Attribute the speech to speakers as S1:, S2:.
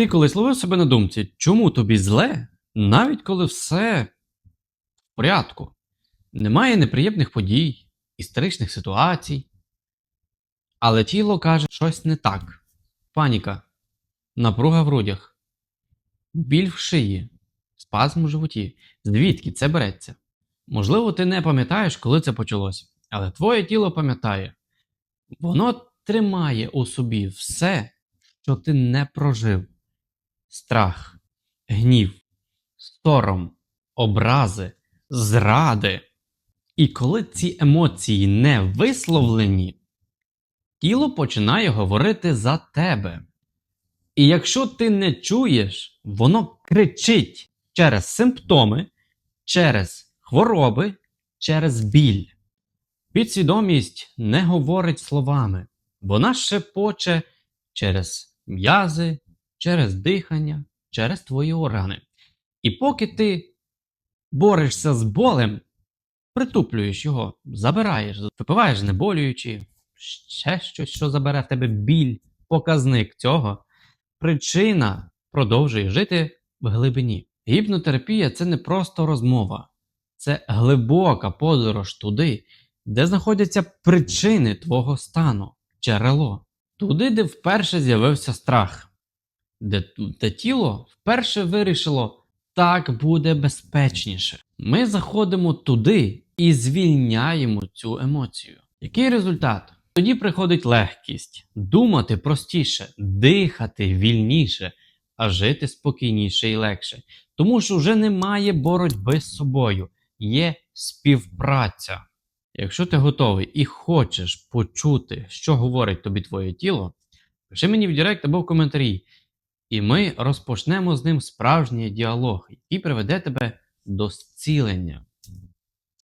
S1: Ти колись ловив себе на думці, чому тобі зле, навіть коли все в порядку. Немає неприємних подій, історичних ситуацій. Але тіло каже щось не так. Паніка, напруга в грудях, біль в шиї, спазм у животі. Звідки це береться? Можливо, ти не пам'ятаєш, коли це почалося, але твоє тіло пам'ятає. Воно тримає у собі все, що ти не прожив: страх, гнів, сором, образи, зради. І коли ці емоції не висловлені, тіло починає говорити за тебе. І якщо ти не чуєш, воно кричить через симптоми, через хвороби, через біль. Підсвідомість не говорить словами, вона шепоче через м'язи, через дихання, через твої органи. І поки ти борешся з болем, притуплюєш його, забираєш, випиваєш знеболюючи, ще щось, що забере в тебе біль, показник цього, причина продовжує жити в глибині. Гіпнотерапія це не просто розмова, це глибока подорож туди, де знаходяться причини твого стану, джерело. Туди, де вперше з'явився страх, де, де тіло вперше вирішило, так буде безпечніше. Ми заходимо туди і звільняємо цю емоцію. Який результат? Тоді приходить легкість, думати простіше, дихати вільніше, а жити спокійніше і легше. Тому що вже немає боротьби з собою, є співпраця. Якщо ти готовий і хочеш почути, що говорить тобі твоє тіло, пиши мені в Директ або в коментарі, і ми розпочнемо з ним справжній діалог, який приведе тебе до зцілення.